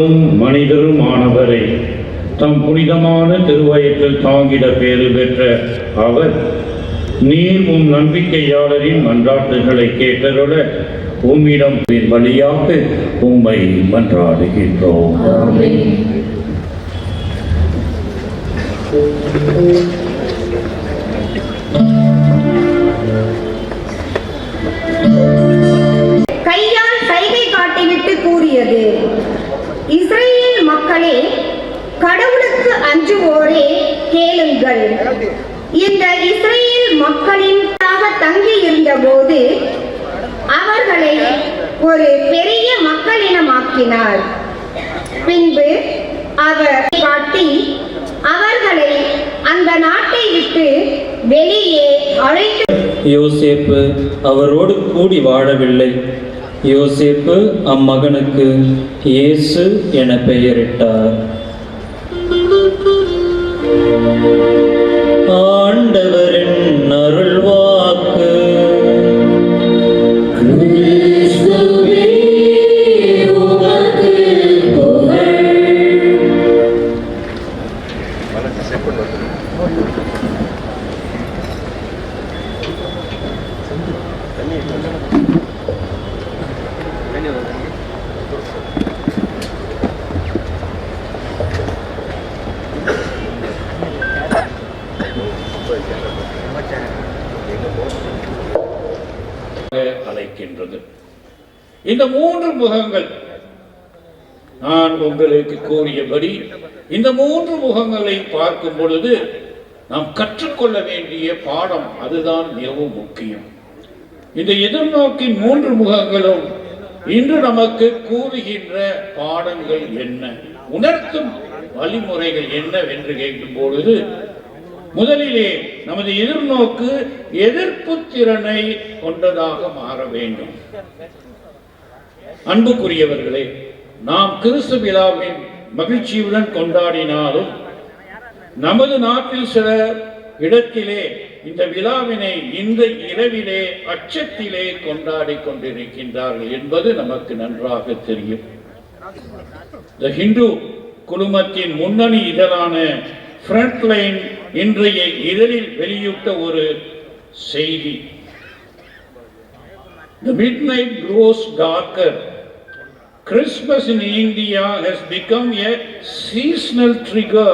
கடவுளும் மனிதரும் ஆனவரை தம் புனிதமான திருவயத்தில் தாங்கிட பேறு பெற்ற அவர் நீர் உம் நம்பிக்கையாளரின் மன்றாட்டுகளை கேட்டருள உம்மிடம் வழியாக உம்மை மன்றாடுகின்றோம். கையால் அஞ்சுவோரே கேளுங்கள். இந்த இஸ்ரேல் மக்களின் தங்கி இருந்தபோது அவர்களை ஒரு பெரிய மக்களினமாக்கினார். பின்பு அவர் காட்டி அவர்களை அந்த நாட்டை விட்டு வெளியே அழைத்து யோசேப்பு அவரோடு கூடி வாழவில்லை. யோசேப்பு அம்மகனுக்கு இயேசு என பெயரிட்டார். அழைக்கின்றது. இந்த மூன்று முகங்கள் நான் உங்களுக்கு கூறியபடி இந்த மூன்று முகங்களை பார்க்கும் பொழுது நாம் கற்றுக்கொள்ள வேண்டிய பாடம் அதுதான் மிகவும் முக்கியம். இந்த எதிர்நோக்கின் மூன்று முகங்களும் இன்று நமக்கு கூறுகின்ற பாடங்கள் என்ன? உணர்த்தும் வழிமுறைகள் என்னவென்று கேட்கும் பொழுது முதலிலே நமது எதிர்நோக்கு எதிர்ப்பு திறனை கொண்டதாக மாற வேண்டும். அன்புக்குரியவர்களே நாம் கிறிஸ்து விழாவின் மகிழ்ச்சியுடன் கொண்டாடினாலும் நமது நாட்டில் சில இடத்திலே இந்த விழாவினை இந்த இரவிலே அச்சத்திலே கொண்டாடி கொண்டிருக்கின்றார்கள் என்பது நமக்கு நன்றாக தெரியும் த ஹிந்து குழுமத்தின் முன்னணி இதழான ஃப்ரண்ட்லைன் இன்றைய இதழில் வெளியிட்ட ஒரு செய்தி The midnight grows darker. Christmas in India has become a seasonal trigger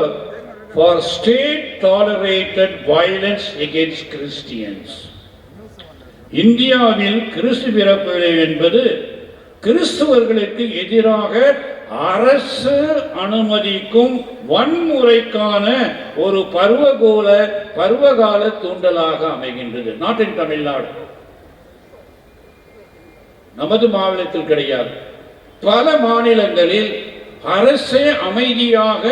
for state tolerated violence against Christians இந்தியாவில் கிறிஸ்து பிறப்பு என்பது கிறிஸ்துவர்களுக்கு எதிராக அரசு அனுமதிக்கும் வன்முறைக்கான ஒரு பருவகோல பருவகால தூண்டலாக அமைகின்றது. நாட் இன் தமிழ்நாடு நமது மாநிலத்தில் கிடையாது. பல மாநிலங்களில் அரசே அமைதியாக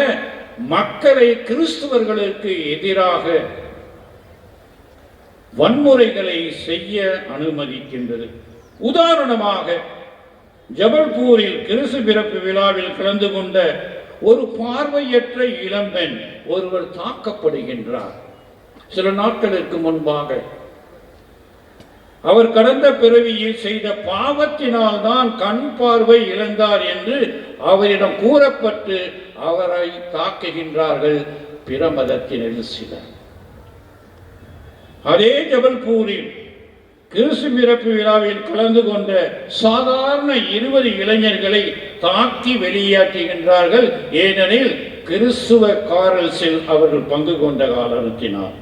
மக்களை கிறிஸ்துவர்களுக்கு எதிராக வன்முறைகளை செய்ய அனுமதிக்கின்றது. உதாரணமாக ஜபல்பூரில் கிறிஸ்து பிறப்பு விழாவில் கலந்து கொண்ட ஒரு பார்வையற்ற இளம்பெண் ஒருவர் தாக்கப்படுகின்றார். சில நாட்களுக்கு முன்பாக அவர் கடந்த பிறவியில் செய்த பாவத்தினால் தான் கண் பார்வை இழந்தார் என்று அவரிடம் கூறப்பட்டு அவரை தாக்குகின்றார்கள் பிற மதத்தினர் சிலர். அதே ஜபல்பூரில் கிறிஸ்து பிறப்பு விழாவில் கலந்து கொண்ட சாதாரண இருபது இளைஞர்களை தாக்கி வெளியேற்றுகின்றார்கள். ஏனெனில் கிறிஸ்துவ காரல்ஸில் அவர்கள் பங்கு கொண்ட காலத்தினார்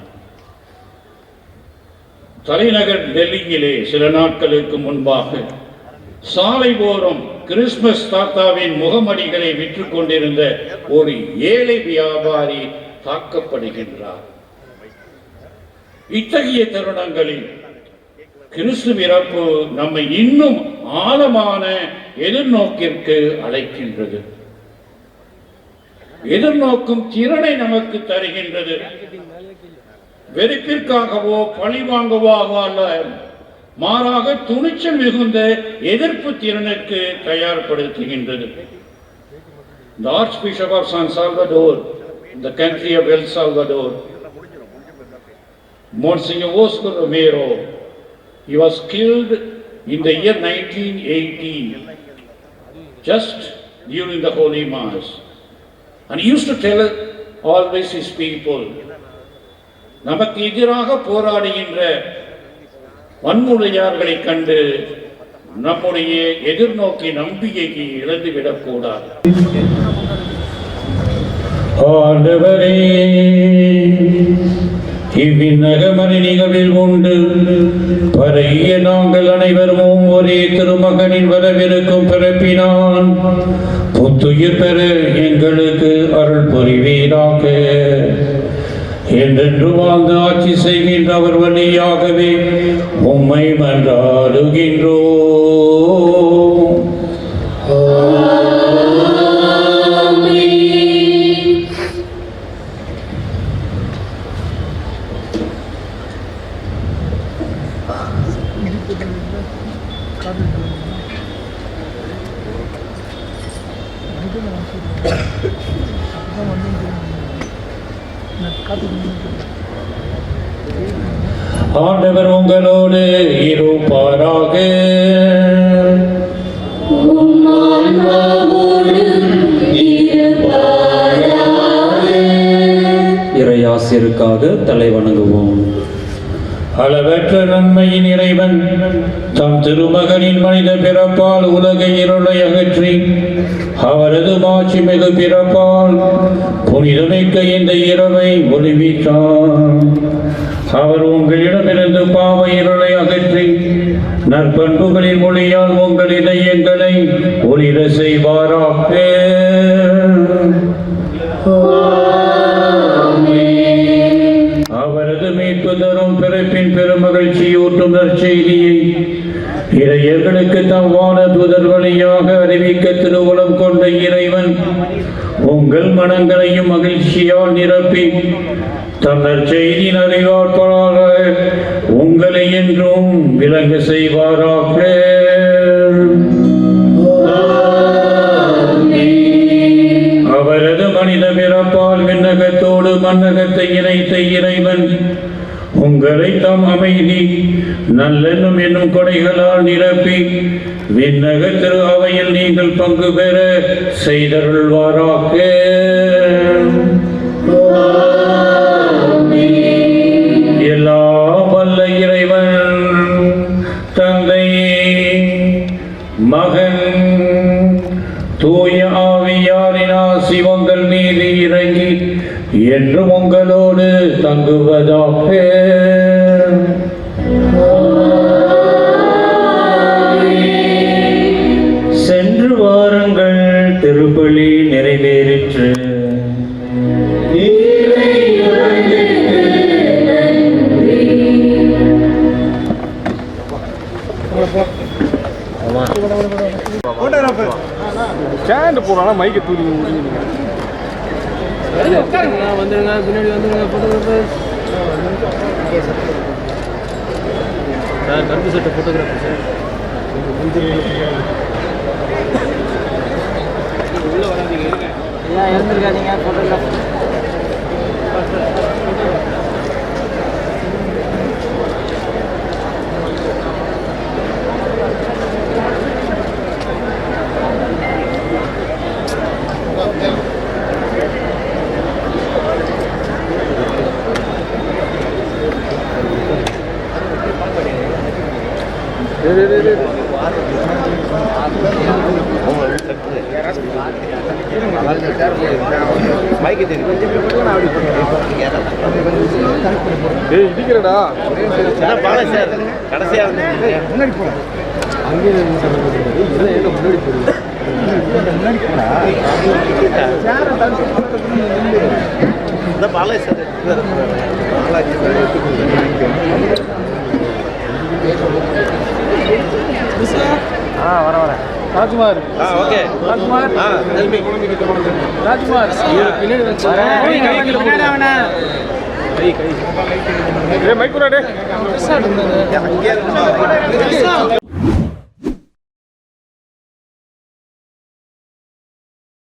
தலைநகர் டெல்லியிலே சில நாட்களுக்கு முன்பாக சாலை ஓரம் கிறிஸ்துமஸ் தாத்தாவின் முகமடிகளை விற்று கொண்டிருந்த ஒரு ஏழை வியாபாரி தாக்கப்படுகின்றார். இத்தகைய தருணங்களில் கிறிஸ்து இறப்பு நம்மை இன்னும் ஆழமான எதிர்நோக்கிற்கு அழைக்கின்றது. எதிர்நோக்கும் திறனை நமக்கு தருகின்றது. வெறுப்பிற்காகவோ பழிவாங்கவோ அல்ல. மாறாக துணிச்சல் மிகுந்த எதிர்ப்பு திறனுக்கு தயார்படுத்துகின்றது The Archbishop of San Salvador, the country of El Salvador, Monsignor Oscar Romero, he was killed in the year 1918, just during the Holy Mass. And he used to tell always his people, நமக்கு எதிராக போராடுகின்ற வன்முறையார்களை கண்டு நம்முடைய எதிர்நோக்கி நம்பிக்கைக்கு இழந்துவிடக்கூடாது. ஆண்டவரே இவ்விண்ணகமணி நிகழ்வில் உண்டு பரைய நாங்கள் அனைவரும் ஒரே திருமகனின் வரவிருக்கும் பிறப்பினான் புத்துயிர் பெற எங்களுக்கு அருள் புரிவீராக. என்றென்று வாழ்ந்து ஆட்சி செய்கின்றவர் வழியாகவே உம்மை மன்றாடுகின்றோம். ஆண்டவர் உங்களோடு இருப்பாராக. இறையாசிற்காக தலை வணங்குவோம். அளவற்ற நன்மையின் இறைவன் தம் திருமகனின் மனித பிறப்பால் உலக இருளை அகற்றி அவரது மாட்சி மிகு பிறப்பால் புனிதமிக்க இந்த இரவை ஒளிவித்தார் அவர் உங்களிடமிருந்து பாவ இருளை அகற்றி நற்பண்புகளின் மொழியால் உங்கள் எங்களை ஒளிர செய்வாராக. பிறப்பின் பெருமகிழ்ச்சியூட்டும் நற்செய்தியை இறையர்களுக்கு தம் வான வழியாக அறிவிக்க திருவுளம் கொண்ட இறைவன் உங்கள் மனங்களையும் மகிழ்ச்சியால் நிரப்பி தன்னர் செய்தி அறிவாட்பளாக உங்களை என்றும் விளங்க செய்வாராக. அவரது மனித பிறப்பால் விண்ணகத்தோடு மன்னகத்தை இணைத்த இறைவன் உங்களை தாம் அமைதி நல்லெண்ணும் என்னும் கொடைகளால் நிரப்பி விண்ணக திரு அவையில் நீங்கள் பங்கு பெற செய்தருள்வாராக. எல்லா வல்ல இறைவன் தந்தை மகன் தூய ஆவியாரின் ஆசி உங்கள் மீது இறங்கி என்று உங்களோடு தங்குவதாக ஸ்டாண்டு போடுறானா மைக்கை தூக்கி முடியுங்க வந்துருங்க பின்னாடி வந்துருங்க ஃபோட்டோகிராஃபர் சார் கருப்பு சட்டை ஃபோட்டோகிராஃபர் சார். உள்ள வராதீங்க ஏன் இறந்துருக்காதீங்க ஃபோட்டோகிராஃபர் டேய் இடிக்கிறடா கடைசியா முன்னாடி போலாம் அங்கே இதெல்லாம் ஏன்னா முன்னாடி போடுங்க இந்த பாலாஜி சார். பாலாஜி ஆ வர வர. ராஜ்குமார். ஆ ஓகே. ராஜ்குமார். ஆ தம்பி ராஜ்குமார். பின்னாடி வச்சு. கை கை ஏ மைக் டே அங்கே